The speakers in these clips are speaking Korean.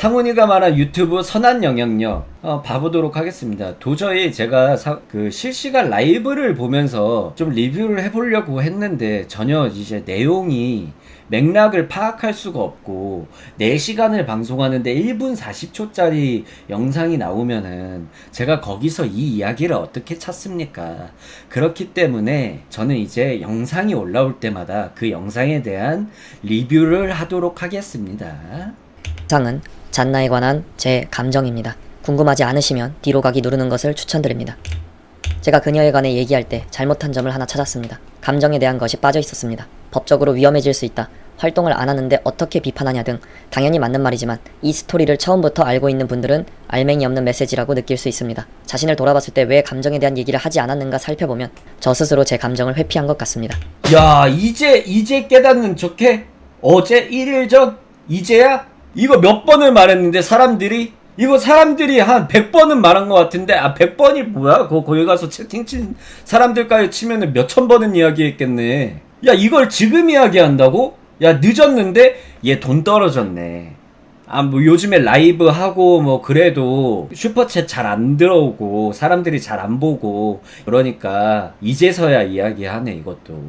상훈이가 말한 유튜브 선한 영향력 어, 봐보도록 하겠습니다. 도저히 제가 사- 그 실시간 라이브를 보면서 좀 리뷰를 해보려고 했는데 전혀 이제 내용이 맥락을 파악할 수가 없고 4시간을 방송하는데 1분 40초짜리 영상이 나오면은 제가 거기서 이 이야기를 어떻게 찾습니까? 그렇기 때문에 저는 이제 영상이 올라올 때마다 그 영상에 대한 리뷰를 하도록 하겠습니다. 이상은 잔나에 관한 제 감정입니다. 궁금하지 않으시면 뒤로 가기 누르는 것을 추천드립니다. 제가 그녀에 관해 얘기할 때 잘못한 점을 하나 찾았습니다. 감정에 대한 것이 빠져 있었습니다. 법적으로 위험해질 수 있다. 활동을 안 하는데 어떻게 비판하냐 등 당연히 맞는 말이지만 이 스토리를 처음부터 알고 있는 분들은 알맹이 없는 메시지라고 느낄 수 있습니다. 자신을 돌아봤을 때 왜 감정에 대한 얘기를 하지 않았는가 살펴보면 저 스스로 제 감정을 회피한 것 같습니다. 야 이제 이제 깨닫는 척해? 어제 1일 전? 이제야? 이거 몇 번을 말했는데 사람들이 이거 사람들이 한 100번은 말한 것 같은데 아 100번이 뭐야? 그거 거기 가서 채팅 친 사람들까지 치면은 몇 천 번은 이야기했겠네 야 이걸 지금 이야기한다고? 야 늦었는데 얘 돈 떨어졌네 아 뭐 요즘에 라이브 하고 뭐 그래도 슈퍼챗 잘 안 들어오고 사람들이 잘 안 보고 그러니까 이제서야 이야기하네 이것도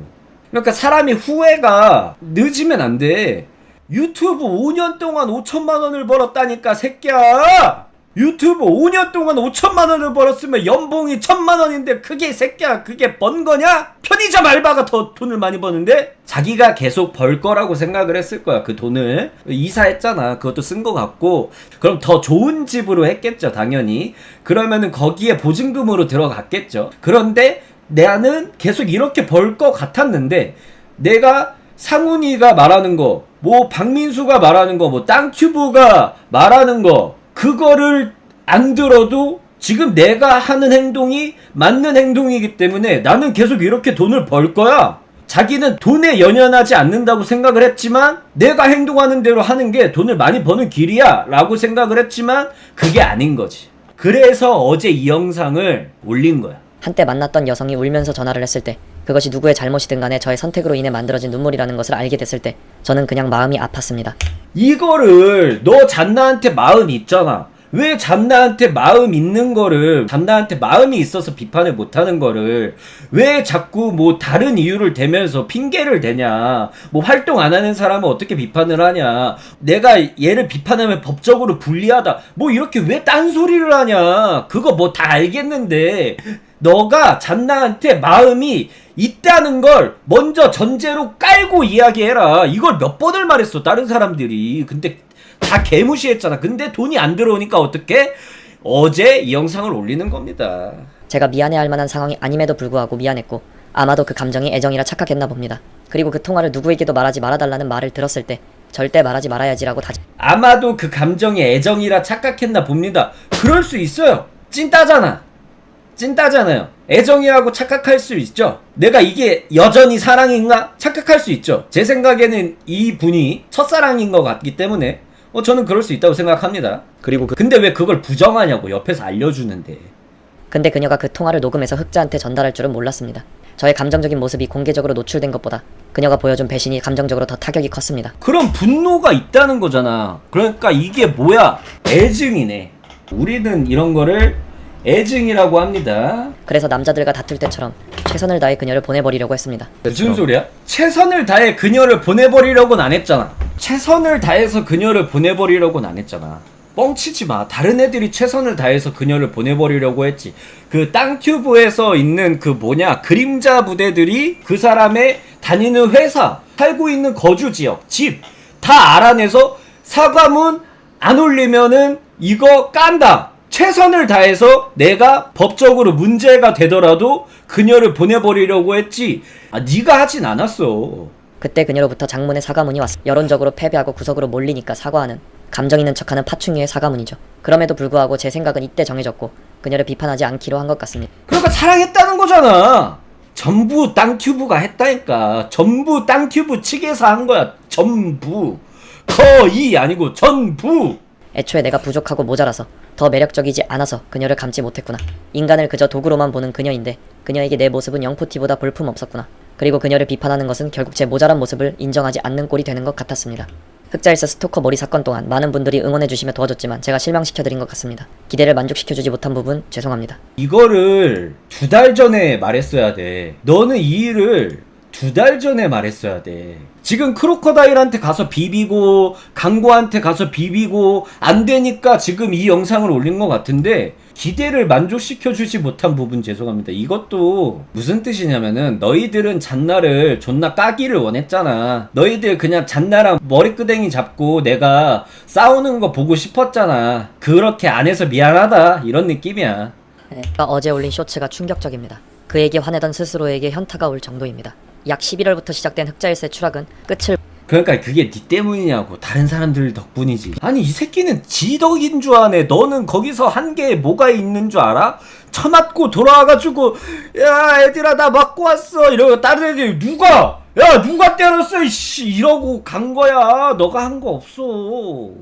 그러니까 사람이 후회가 늦으면 안 돼. 유튜브 5년 동안 5천만 원을 벌었다니까 새끼야. 유튜브 5년 동안 5천만 원을 벌었으면 연봉이 천만 원인데 그게 새끼야 그게 번 거냐? 편의점 알바가 더 돈을 많이 버는데? 자기가 계속 벌 거라고 생각을 했을 거야 그 돈을. 이사했잖아 그것도 쓴 거 같고. 그럼 더 좋은 집으로 했겠죠 당연히. 그러면은 거기에 보증금으로 들어갔겠죠. 그런데 나는 계속 이렇게 벌 거 같았는데 내가 상훈이가 말하는 거, 뭐 박민수가 말하는 거, 뭐 땅큐브가 말하는 거 그거를 안 들어도 지금 내가 하는 행동이 맞는 행동이기 때문에 나는 계속 이렇게 돈을 벌 거야. 자기는 돈에 연연하지 않는다고 생각을 했지만 내가 행동하는 대로 하는 게 돈을 많이 버는 길이야 라고 생각을 했지만 그게 아닌 거지. 그래서 어제 이 영상을 올린 거야. 한때 만났던 여성이 울면서 전화를 했을 때 그것이 누구의 잘못이든 간에 저의 선택으로 인해 만들어진 눈물이라는 것을 알게 됐을 때 저는 그냥 마음이 아팠습니다. 이거를 너 잔나한테 마음 있잖아. 왜 잔나한테 마음 있는 거를 잔나한테 마음이 있어서 비판을 못하는 거를 왜 자꾸 뭐 다른 이유를 대면서 핑계를 대냐 뭐 활동 안 하는 사람은 어떻게 비판을 하냐 내가 얘를 비판하면 법적으로 불리하다 뭐 이렇게 왜 딴소리를 하냐 그거 뭐 다 알겠는데 너가 잔나한테 마음이 있다는 걸 먼저 전제로 깔고 이야기해라. 이걸 몇 번을 말했어, 다른 사람들이. 근데 다 개무시했잖아. 근데 돈이 안 들어오니까 어떻게? 어제 이 영상을 올리는 겁니다. 제가 미안해할 만한 상황이 아님에도 불구하고 미안했고 아마도 그 감정이 애정이라 착각했나 봅니다. 그리고 그 통화를 누구에게도 말하지 말아달라는 말을 들었을 때 절대 말하지 말아야지라고 다짐. 아마도 그 감정이 애정이라 착각했나 봅니다. 그럴 수 있어요. 찐따잖아. 찐따잖아요. 애정이라고 착각할 수 있죠. 내가 이게 여전히 사랑인가? 착각할 수 있죠. 제 생각에는 이 분이 첫사랑인 것 같기 때문에 어, 저는 그럴 수 있다고 생각합니다. 그리고 그 근데 왜 그걸 부정하냐고 옆에서 알려주는데. 근데 그녀가 그 통화를 녹음해서 흑자한테 전달할 줄은 몰랐습니다. 저의 감정적인 모습이 공개적으로 노출된 것보다 그녀가 보여준 배신이 감정적으로 더 타격이 컸습니다. 그런 분노가 있다는 거잖아. 그러니까 이게 뭐야? 애증이네. 우리는 이런 거를 애증이라고 합니다. 그래서 남자들과 다툴 때처럼 최선을 다해 그녀를 보내버리려고 했습니다. 무슨 소리야? 최선을 다해 그녀를 보내버리려고는 안 했잖아. 최선을 다해서 그녀를 보내버리려고는 안 했잖아. 뻥치지 마. 다른 애들이 최선을 다해서 그녀를 보내버리려고 했지. 그 땅튜브에서 있는 그 뭐냐 그림자 부대들이 그 사람의 다니는 회사, 살고 있는 거주 지역, 집 다 알아내서 사과문 안 올리면은 이거 깐다. 최선을 다해서 내가 법적으로 문제가 되더라도 그녀를 보내버리려고 했지. 아, 네가 하진 않았어. 그때 그녀로부터 장문의 사과문이 왔어. 여론적으로 패배하고 구석으로 몰리니까 사과하는 감정 있는 척하는 파충류의 사과문이죠. 그럼에도 불구하고 제 생각은 이때 정해졌고 그녀를 비판하지 않기로 한 것 같습니다. 그러니까 사랑했다는 거잖아. 전부 땅튜브가 했다니까. 전부 땅튜브 측에서 한 거야. 전부. 거의 아니고 전부. 애초에 내가 부족하고 모자라서 더 매력적이지 않아서 그녀를 감지 못했구나. 인간을 그저 도구로만 보는 그녀인데 그녀에게 내 모습은 영포티보다 볼품 없었구나. 그리고 그녀를 비판하는 것은 결국 제 모자란 모습을 인정하지 않는 꼴이 되는 것 같았습니다. 흑자일스 스토커 머리 사건 동안 많은 분들이 응원해주시며 도와줬지만 제가 실망시켜드린 것 같습니다. 기대를 만족시켜주지 못한 부분 죄송합니다. 이거를 두 달 전에 말했어야 돼. 너는 이 일을 두 달 전에 말했어야 돼. 지금 크로커다일한테 가서 비비고 강고한테 가서 비비고 안 되니까 지금 이 영상을 올린 것 같은데 기대를 만족시켜 주지 못한 부분 죄송합니다. 이것도 무슨 뜻이냐면은 너희들은 잔나를 존나 까기를 원했잖아. 너희들 그냥 잔나랑 머리끄댕이 잡고 내가 싸우는 거 보고 싶었잖아. 그렇게 안 해서 미안하다. 이런 느낌이야. 제가 어제 올린 쇼츠가 충격적입니다. 그에게 화내던 스스로에게 현타가 올 정도입니다. 약 11월부터 시작된 흑자일세 추락은 끝을 그러니까 그게 네 때문이냐고. 다른 사람들 덕분이지. 아니 이 새끼는 지 덕인 줄 아네. 너는 거기서 한게 뭐가 있는 줄 알아? 쳐맞고 돌아와가지고 야 애들아 나 맞고 왔어. 이러고 다른 애들이 누가? 야 누가 때렸어 이씨. 이러고 간 거야. 너가 한 거 없어.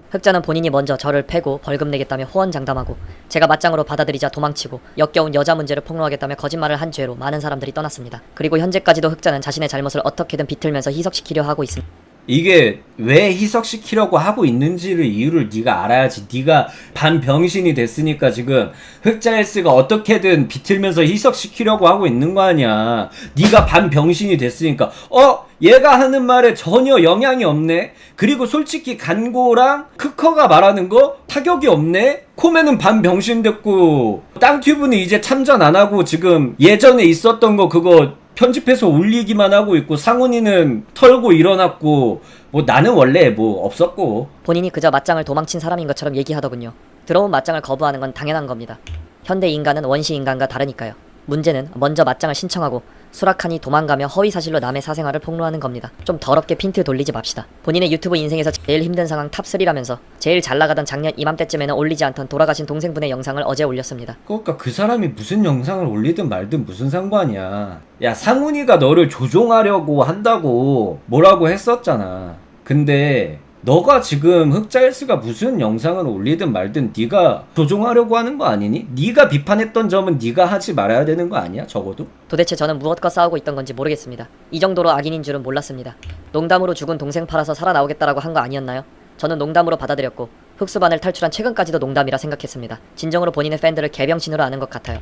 흑자는 본인이 먼저 저를 패고 벌금 내겠다며 호언장담하고 제가 맞짱으로 받아들이자 도망치고 역겨운 여자 문제를 폭로하겠다며 거짓말을 한 죄로 많은 사람들이 떠났습니다. 그리고 현재까지도 흑자는 자신의 잘못을 어떻게든 비틀면서 희석시키려 하고 있습니다. 이게 왜 희석시키려고 하고 있는지를 이유를 네가 알아야지. 네가 반병신이 됐으니까 지금 흑자일스가 어떻게든 비틀면서 희석시키려고 하고 있는 거 아니야. 네가 반병신이 됐으니까 어 얘가 하는 말에 전혀 영향이 없네. 그리고 솔직히 간고랑 크커가 말하는 거 타격이 없네. 코메는 반병신 됐고 땅튜브는 이제 참전 안 하고 지금 예전에 있었던 거 그거 편집해서 올리기만 하고 있고 상훈이는 털고 일어났고 뭐 나는 원래 뭐 없었고 본인이 그저 맞짱을 도망친 사람인 것처럼 얘기하더군요. 들어온 맞짱을 거부하는 건 당연한 겁니다. 현대 인간은 원시 인간과 다르니까요. 문제는 먼저 맞짱을 신청하고 수락하니 도망가며 허위 사실로 남의 사생활을 폭로하는 겁니다. 좀 더럽게 핀트 돌리지 맙시다. 본인의 유튜브 인생에서 제일 힘든 상황 탑3라면서 제일 잘 나가던 작년 이맘때쯤에는 올리지 않던 돌아가신 동생분의 영상을 어제 올렸습니다. 그러니까 그 사람이 무슨 영상을 올리든 말든 무슨 상관이야 야 상훈이가 너를 조종하려고 한다고 뭐라고 했었잖아 근데 너가 지금 흑자일스가 무슨 영상을 올리든 말든 네가 조종하려고 하는 거 아니니? 네가 비판했던 점은 네가 하지 말아야 되는 거 아니야 적어도? 도대체 저는 무엇과 싸우고 있던 건지 모르겠습니다. 이 정도로 악인인 줄은 몰랐습니다. 농담으로 죽은 동생 팔아서 살아나오겠다라고 한 거 아니었나요? 저는 농담으로 받아들였고 흑수반을 탈출한 최근까지도 농담이라 생각했습니다. 진정으로 본인의 팬들을 개병신으로 아는 것 같아요.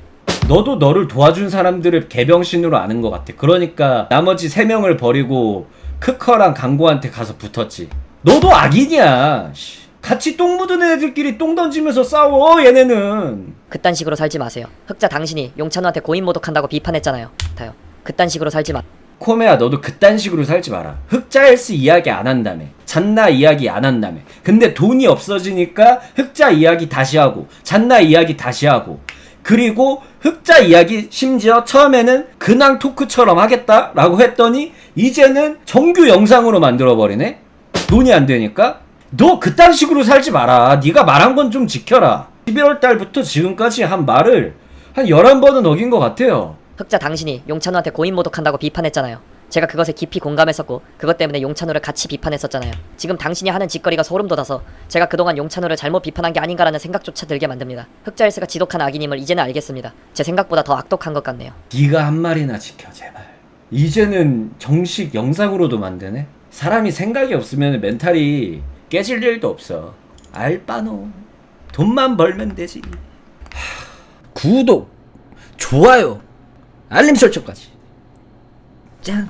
너도 너를 도와준 사람들을 개병신으로 아는 것 같아. 그러니까 나머지 세 명을 버리고 크커랑 강고한테 가서 붙었지. 너도 악인이야. 씨. 같이 똥 묻은 애들끼리 똥 던지면서 싸워 얘네는. 그딴 식으로 살지 마세요. 흑자 당신이 용찬우한테 고인 모독한다고 비판했잖아요. 같아요. 그딴 식으로 살지 마. 코메야 너도 그딴 식으로 살지 마라. 흑자일스 이야기 안 한다며. 잔나 이야기 안 한다며. 근데 돈이 없어지니까 흑자 이야기 다시 하고 잔나 이야기 다시 하고 그리고 흑자 이야기 심지어 처음에는 근황 토크처럼 하겠다라고 했더니 이제는 정규 영상으로 만들어 버리네. 돈이 안 되니까 너 그딴 식으로 살지 마라. 네가 말한 건 좀 지켜라. 11월 달부터 지금까지 한 말을 한 11번은 어긴 것 같아요. 흑자 당신이 용찬우한테 고인 모독한다고 비판했잖아요. 제가 그것에 깊이 공감했었고 그것 때문에 용찬우를 같이 비판했었잖아요. 지금 당신이 하는 짓거리가 소름 돋아서 제가 그동안 용찬우를 잘못 비판한 게 아닌가라는 생각조차 들게 만듭니다. 흑자일스가 지독한 악인임을 이제는 알겠습니다. 제 생각보다 더 악독한 것 같네요. 네가 한 말이나 지켜 제발 이제는 정식 영상으로도 만드네 사람이 생각이 없으면 멘탈이 깨질 일도 없어. 알바노. 돈만 벌면 되지. 구독. 좋아요. 알림 설정까지. 짠